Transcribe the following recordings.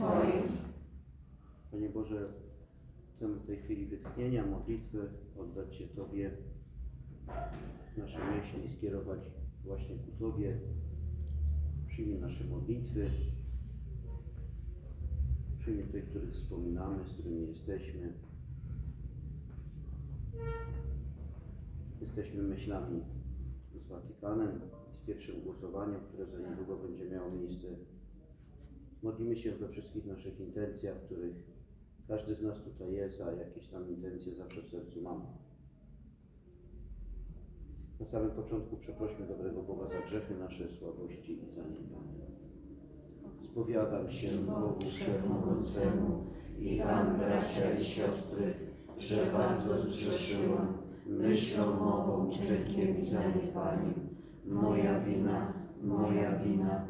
Twoim. Panie Boże, chcemy w tej chwili wytchnienia, modlitwy oddać się Tobie, nasze myśli skierować właśnie ku Tobie. Przyjmij nasze modlitwy, przyjmij tych, których wspominamy, z którymi jesteśmy. Jesteśmy myślami z Watykanem, z pierwszym głosowaniem, które za niedługo będzie miało miejsce. Modlimy się we wszystkich naszych intencjach, których każdy z nas tutaj jest, a jakieś tam intencje zawsze w sercu mamy. Na samym początku przeprośmy dobrego Boga za grzechy nasze, słabości i zaniedbania. Spowiadam się Bogu Wszechmogącemu I Wam, bracia i siostry, że bardzo zgrzeszyłam myślą, mową, czynkiem i zaniedbaniem. Moja wina, moja wina,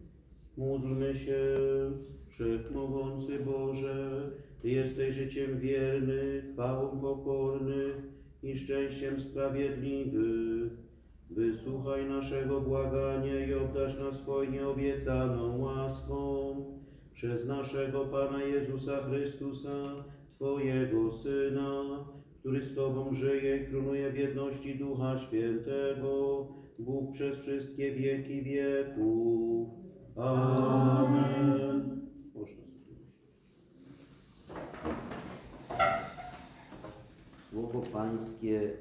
Módlmy się, Wszechmogący Boże, Ty jesteś życiem wierny, chwałą pokorny i szczęściem sprawiedliwych. Wysłuchaj naszego błagania i obdarz nas hojnie obiecaną łaską przez naszego Pana Jezusa Chrystusa, Twojego Syna, który z Tobą żyje i króluje w jedności Ducha Świętego, Bóg przez wszystkie wieki wieków. Amen. Można. Słowo Pańskie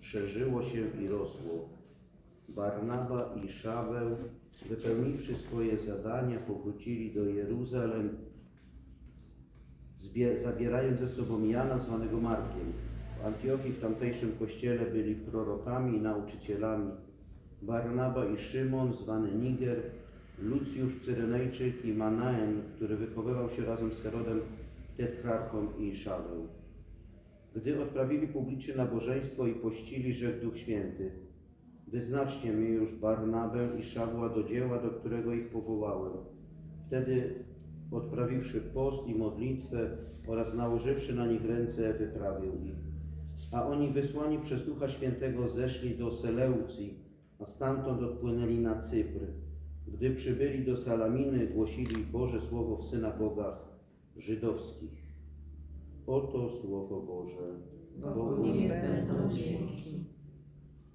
szerzyło się i rosło. Barnaba i Szaweł, wypełniwszy swoje zadania, powrócili do Jeruzalem, zabierając ze sobą Jana, zwanego Markiem. W Antiochii, w tamtejszym kościele, byli prorokami i nauczycielami. Barnaba i Szymon, zwany Niger, Lucjusz Cyrenejczyk i Manaen, który wychowywał się razem z Herodem Tetrarchą i Szaweł. Gdy odprawili publiczne nabożeństwo i pościli, rzekł Duch Święty, wyznaczcie mi już Barnabę i Szawła do dzieła, do którego ich powołałem. Wtedy, odprawiwszy post i modlitwę oraz nałożywszy na nich ręce, wyprawił ich. A oni wysłani przez Ducha Świętego zeszli do Seleucji, a stamtąd odpłynęli na Cypr. Gdy przybyli do Salaminy, głosili Boże Słowo w synagogach żydowskich. Oto Słowo Boże. Bogu niech będą dzięki.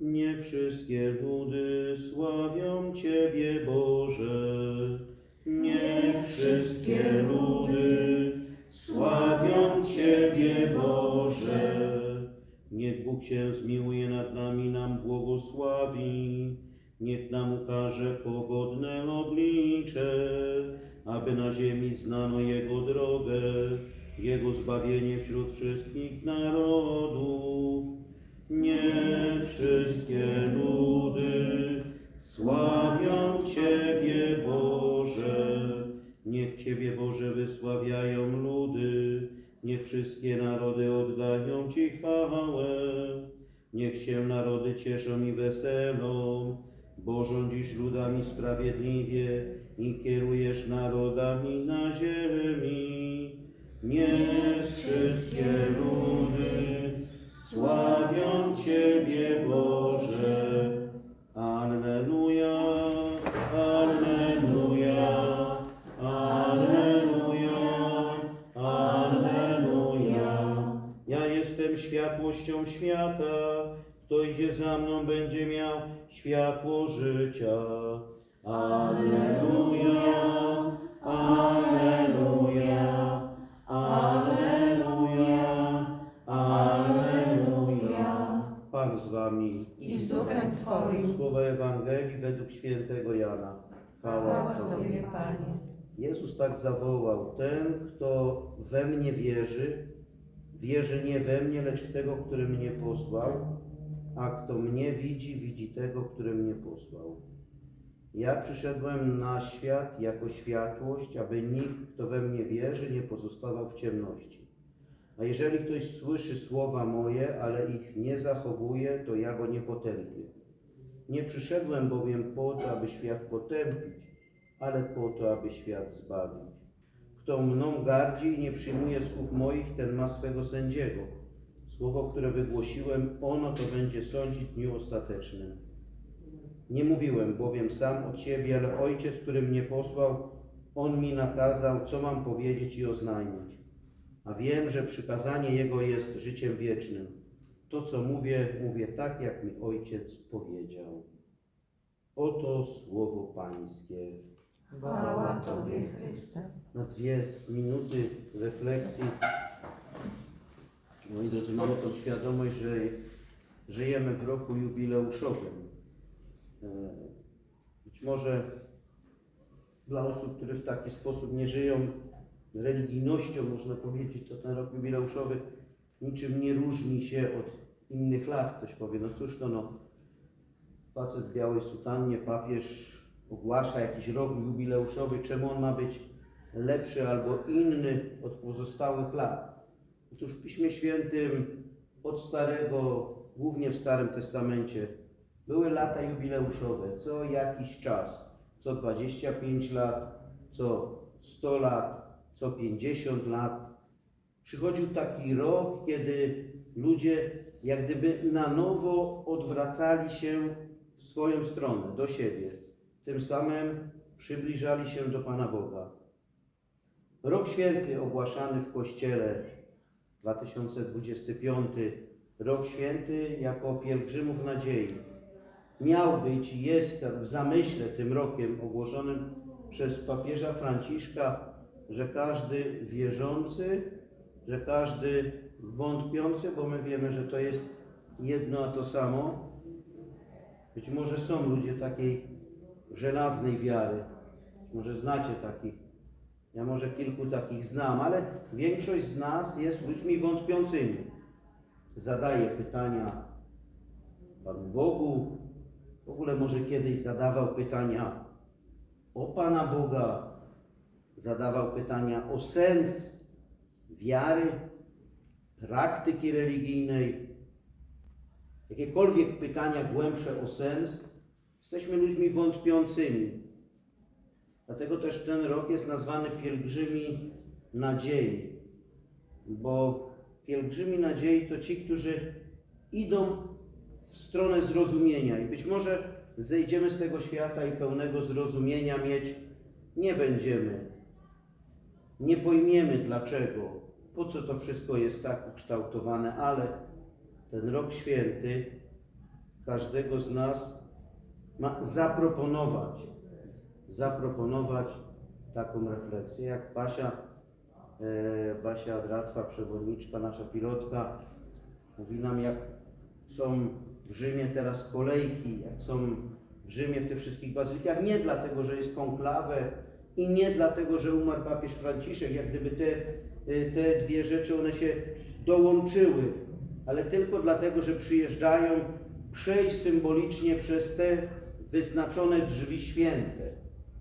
Nie wszystkie ludy sławią Ciebie, Boże. Nie wszystkie ludy sławią Ciebie, Boże. Niech Bóg się zmiłuje nad nami, nam błogosławi. Niech nam ukaże pogodne oblicze, aby na ziemi znano Jego drogę, Jego zbawienie wśród wszystkich narodów. Nie wszystkie ludy sławią Ciebie, Boże. Niech Ciebie, Boże, wysławiają ludy. Niech wszystkie narody oddają Ci chwałę. Niech się narody cieszą i weselą, bo rządzisz ludami sprawiedliwie i kierujesz narodami na ziemi. Niech wszystkie ludy Sławią Ciebie, Boże. Alleluja, Alleluja, Alleluja, Alleluja. Ja jestem światłością świata. Kto idzie za mną, będzie miał światło życia. Alleluja, Alleluja, Alleluja, Alleluja. Pan z Wami. I z Duchem Twoim. Słowa Ewangelii według świętego Jana. Chwała. Tobie, Panie. Jezus tak zawołał: Ten, kto we mnie wierzy, wierzy nie we mnie, lecz w tego, który mnie posłał, a kto mnie widzi, widzi tego, który mnie posłał. Ja przyszedłem na świat jako światłość, aby nikt, kto we mnie wierzy, nie pozostawał w ciemności. A jeżeli ktoś słyszy słowa moje, ale ich nie zachowuje, to ja go nie potępię. Nie przyszedłem bowiem po to, aby świat potępić, ale po to, aby świat zbawić. Kto mną gardzi i nie przyjmuje słów moich, ten ma swego sędziego. Słowo, które wygłosiłem, ono to będzie sądzić w dniu ostatecznym. Nie mówiłem bowiem sam od siebie, ale Ojciec, który mnie posłał, On mi nakazał, co mam powiedzieć i oznajmić. A wiem, że przykazanie Jego jest życiem wiecznym. To, co mówię, mówię tak, jak mi Ojciec powiedział. Oto słowo Pańskie. Chwała Tobie, Chryste. Na dwie minuty refleksji. Moi drodzy, mamy tą świadomość, że żyjemy w roku jubileuszowym. E, Być może dla osób, które w taki sposób nie żyją religijnością, można powiedzieć, to ten rok jubileuszowy niczym nie różni się od innych lat. Ktoś powie, no cóż to no, facet w białej sutannie, papież ogłasza jakiś rok jubileuszowy, czemu on ma być lepszy albo inny od pozostałych lat. Otóż w Piśmie Świętym od Starego, głównie w Starym Testamencie, były lata jubileuszowe, co jakiś czas, co 25 lat, co 100 lat, co 50 lat. Przychodził taki rok, kiedy ludzie jak gdyby na nowo odwracali się w swoją stronę, do siebie. Tym samym przybliżali się do Pana Boga. Rok święty ogłaszany w Kościele 2025, rok święty jako pielgrzymów nadziei, miał być i jest w zamyśle tym rokiem ogłoszonym przez papieża Franciszka, że każdy wierzący, że każdy wątpiący, bo my wiemy, że to jest jedno a to samo. Być może są ludzie takiej żelaznej wiary, być może znacie takich. Ja może kilku takich znam, ale większość z nas jest ludźmi wątpiącymi. Zadaje pytania Panu Bogu, w ogóle może kiedyś zadawał pytania o Pana Boga, zadawał pytania o sens wiary, praktyki religijnej, jakiekolwiek pytania głębsze o sens, jesteśmy ludźmi wątpiącymi. Dlatego też ten rok jest nazwany pielgrzymi nadziei, bo pielgrzymi nadziei to ci, którzy idą w stronę zrozumienia i być może zejdziemy z tego świata i pełnego zrozumienia mieć nie będziemy. Nie pojmiemy dlaczego, po co to wszystko jest tak ukształtowane, ale ten rok święty każdego z nas ma zaproponować, zaproponować taką refleksję. Jak Basia, e, Basia Dratwa, przewodniczka, nasza pilotka, mówi nam, jak są w Rzymie teraz kolejki, jak są w Rzymie w tych wszystkich bazylikach, nie dlatego, że jest konklawę i nie dlatego, że umarł papież Franciszek, jak gdyby te, y, te dwie rzeczy, one się dołączyły, ale tylko dlatego, że przyjeżdżają przejść symbolicznie przez te wyznaczone drzwi święte.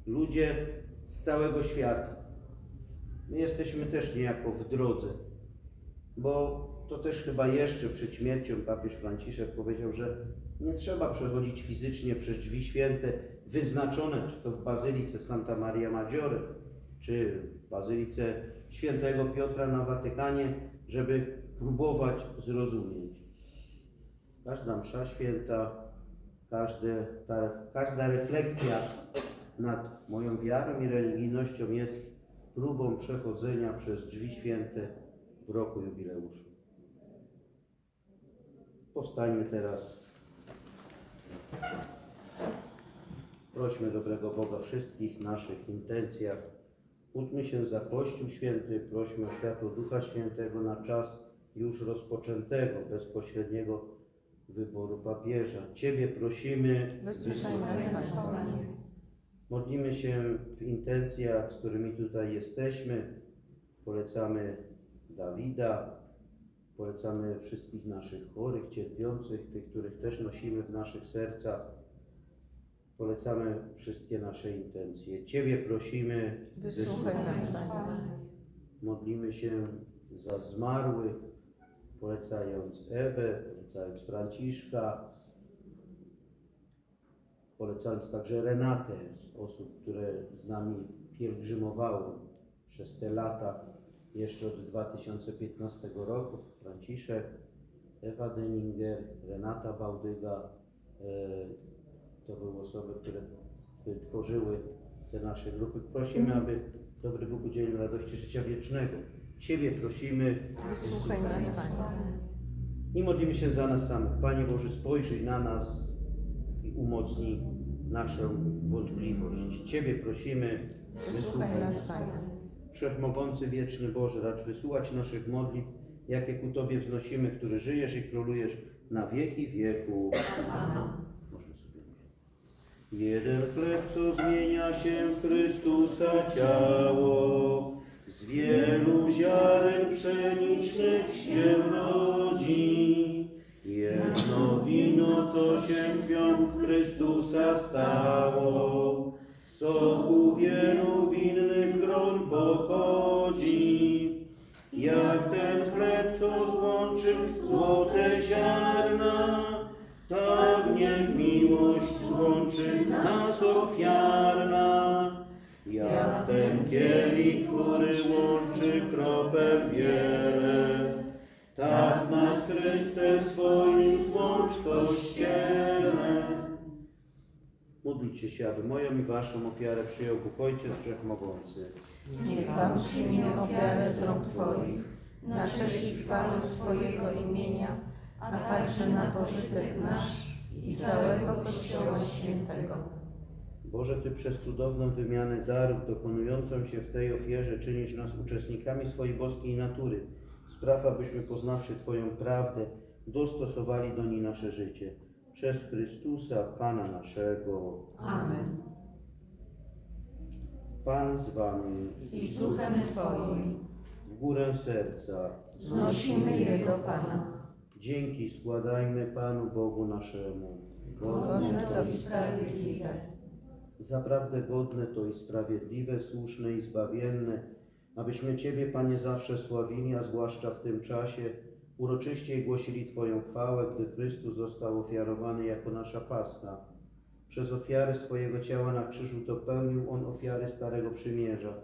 Ludzie z całego świata. My jesteśmy też niejako w drodze, bo to też chyba jeszcze przed śmiercią papież Franciszek powiedział, że nie trzeba przechodzić fizycznie przez drzwi święte wyznaczone, czy to w Bazylice Santa Maria Maggiore, czy w Bazylice Świętego Piotra na Watykanie, żeby próbować zrozumieć. Każda msza święta, każde, ta, każda refleksja nad moją wiarą i religijnością jest próbą przechodzenia przez drzwi święte w roku jubileuszu. Powstańmy teraz. Prośmy dobrego Boga wszystkich naszych intencjach. Módlmy się za Kościół Święty, prośmy o światło Ducha Świętego na czas już rozpoczętego, bezpośredniego wyboru papieża. Ciebie prosimy, Wysłuchaj nas, Panie. Modlimy się w intencjach, z którymi tutaj jesteśmy. Polecamy Dawida, polecamy wszystkich naszych chorych, cierpiących, tych, których też nosimy w naszych sercach. Polecamy wszystkie nasze intencje. Ciebie prosimy, Wysłuchaj nas. Modlimy się za zmarłych, polecając Ewę, polecając Franciszka, polecając także Renatę z osób, które z nami pielgrzymowały przez te lata, jeszcze od 2015 roku, Franciszek, Ewa Denninger, Renata Bałdyga, e, to były osoby, które tworzyły te nasze grupy. Prosimy, aby dobry Bóg udzielił radości życia wiecznego. Ciebie prosimy, Wysłuchaj nas, Panie. i modlimy się za nas samych. Panie Boże, spojrzyj na nas i umocnij naszą wątpliwość. Ciebie prosimy, Wysłuchaj nas, Panie. Wszechmogący, wieczny Boże, racz wysłuchać naszych modlitw, jakie ku Tobie wznosimy, który żyjesz i królujesz na wieki wieku. Usiąść. Jeden chleb, co zmienia się w Chrystusa ciało, Módlcie się, aby moją i waszą ofiarę przyjął Bóg Ojciec Wszechmogący. Niech Pan przyjmie ofiarę z rąk Twoich, na cześć i chwałę swojego imienia, a także na pożytek nasz i całego Kościoła Świętego. Boże, Ty przez cudowną wymianę darów dokonującą się w tej ofierze czynisz nas uczestnikami swojej boskiej natury. Spraw, abyśmy poznawszy Twoją prawdę, dostosowali do niej nasze życie. Przez Chrystusa, Pana naszego. Amen. Pan z Wami. I z duchem Twoim W górę serca. znosimy Jego Pana. Dzięki składajmy Panu Bogu naszemu. Godne to i sprawiedliwe. Zaprawdę godne to i sprawiedliwe, słuszne i zbawienne, abyśmy Ciebie, Panie, zawsze sławili, a zwłaszcza w tym czasie uroczyście głosili Twoją chwałę, gdy Chrystus został ofiarowany jako nasza Pascha. Przez ofiarę swojego ciała na krzyżu dopełnił On ofiary Starego Przymierza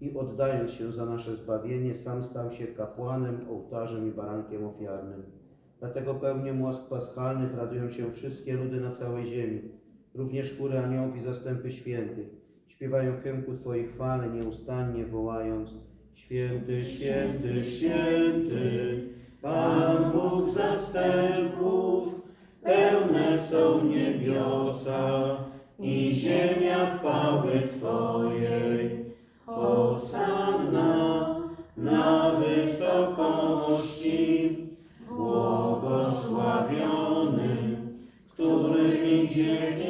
i oddając się za nasze zbawienie, sam stał się kapłanem, ołtarzem i barankiem ofiarnym. Dlatego pełnią łask paschalnych radują się wszystkie ludy na całej ziemi, również chóry aniołów i zastępy świętych. Śpiewają hymn ku Twojej chwale, nieustannie wołając Święty, święty, święty, Pan Bóg zastępów, pełne są niebiosa i ziemia chwały Twojej. Hosanna na wysokości, błogosławiony, który idzie w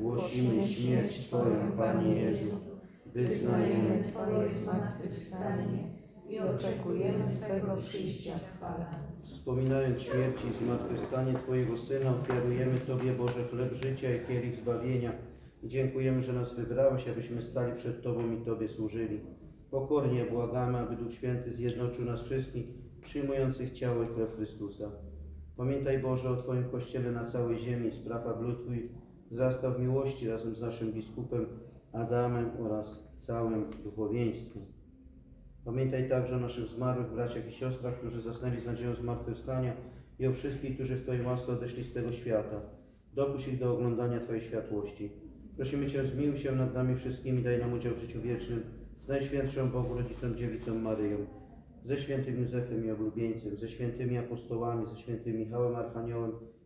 Głosimy śmierć Twoją, Panie Jezu. Wyznajemy Twoje zmartwychwstanie i oczekujemy Twego przyjścia w chwale. Wspominając śmierć i zmartwychwstanie Twojego Syna, ofiarujemy Tobie, Boże, chleb życia i kielich zbawienia. Dziękujemy, że nas wybrałeś, abyśmy stali przed Tobą i Tobie służyli. Pokornie błagamy, aby Duch Święty zjednoczył nas wszystkich, przyjmujących ciało i krew Chrystusa. Pamiętaj Boże o Twoim Kościele na całej ziemi, spraw, aby lud Twój wzrastał w miłości razem z naszym biskupem Adamem oraz całym duchowieństwem. Pamiętaj także o naszych zmarłych braciach i siostrach, którzy zasnęli z nadzieją zmartwychwstania i o wszystkich, którzy w Twojej łasce odeszli z tego świata. Dopuść ich do oglądania Twojej światłości. Prosimy Cię, zmiłuj się nad nami wszystkimi, daj nam udział w życiu wiecznym z Najświętszą Bogu Rodzicą Dziewicą Maryją, ze świętym Józefem i oblubieńcem, ze świętymi apostołami, ze świętym Michałem Archaniołem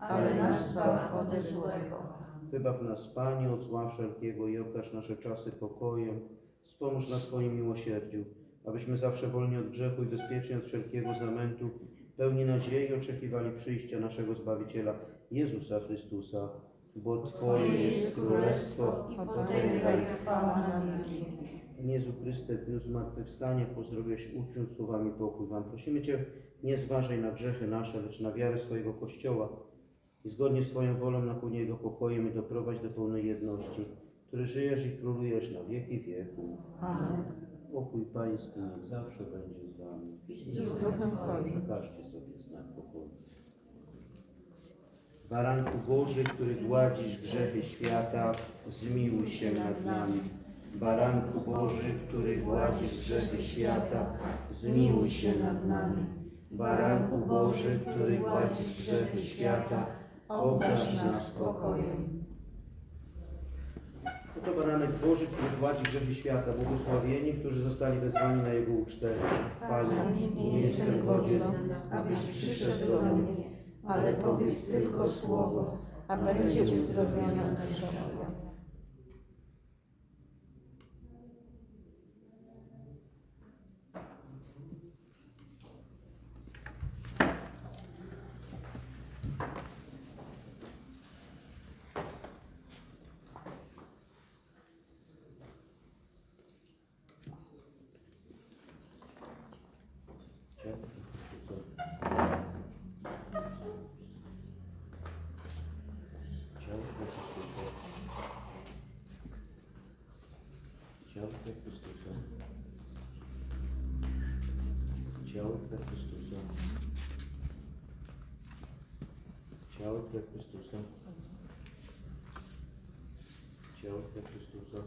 ale nas zbaw ode złego. Wybaw nas, Panie, od zła wszelkiego i obdarz nasze czasy pokojem. Wspomóż na swoim miłosierdziu, abyśmy zawsze wolni od grzechu i bezpieczni od wszelkiego zamętu, pełni nadziei oczekiwali przyjścia naszego Zbawiciela, Jezusa Chrystusa. Bo Twoje jest królestwo, i potęga i chwała na wieki. Jezu Chryste, w dniu zmartwychwstania pozdrowiłeś uczniów słowami pokój Wam. Prosimy Cię, nie zważaj na grzechy nasze, lecz na wiarę swojego Kościoła i zgodnie z Twoją wolą napełnij Jego pokojem i doprowadź do pełnej jedności, który żyjesz i królujesz na wieki wieków. Amen. Pokój Pański niech zawsze będzie z Wami. I z duchem Twoim. Przekażcie sobie znak pokoju. Baranku Boży, który gładzisz grzechy świata, zmiłuj się nad nami. Baranku Boży, który gładzisz grzechy świata, zmiłuj się nad nami. Baranku Boży, który gładzisz grzechy świata, Obdarz nas spokojem. Oto baranek Boży, który gładzi grzechy świata, błogosławieni, którzy zostali wezwani na Jego ucztę. Panie, Panie, nie jestem godzien, abyś przyszedł do mnie, ale powiedz tylko słowo, a będzie uzdrowiona dusza moja. Ciało krew Chrystusa. Ciało krew Chrystusa. Ciało krew Chrystusa. Ciało krew Chrystusa.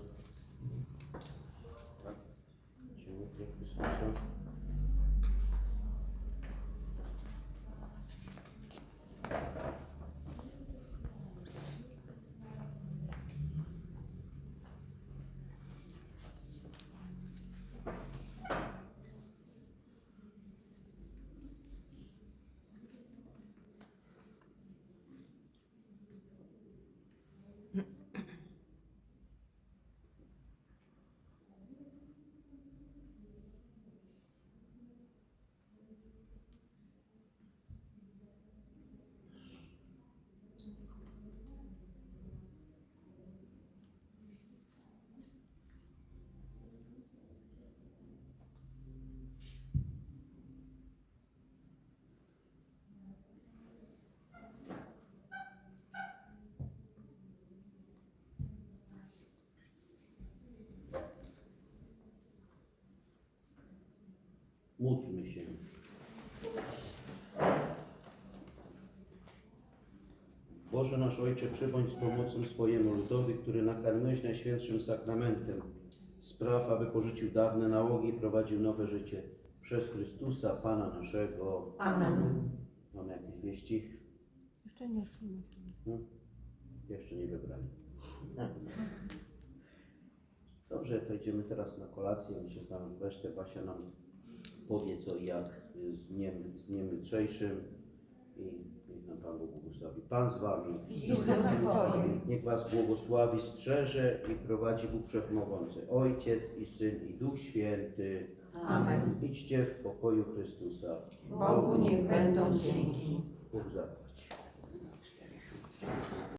Mm-hmm. Módlmy się. Boże nasz Ojcze, przybądź z pomocą swojemu ludowi, który nakarmiłeś Najświętszym Sakramentem. Spraw, aby porzucił dawne nałogi i prowadził nowe życie. Przez Chrystusa, Pana naszego. Amen. Mamy jakieś wieści? Jeszcze nie, jeszcze nie. No, jeszcze nie wybrali. Dobrze, to idziemy teraz na kolację. Myślę, że tam resztę Basia nam powie co i jak z dniem, z dniem jutrzejszym. I niech nam Pan błogosławi. Pan z Wami. I z duchem Twoim. Niech Was błogosławi, strzeże i prowadzi Bóg Wszechmogący, Ojciec i Syn i Duch Święty. Amen. Idźcie w pokoju Chrystusa. Bogu niech będą dzięki. Bóg zapłać.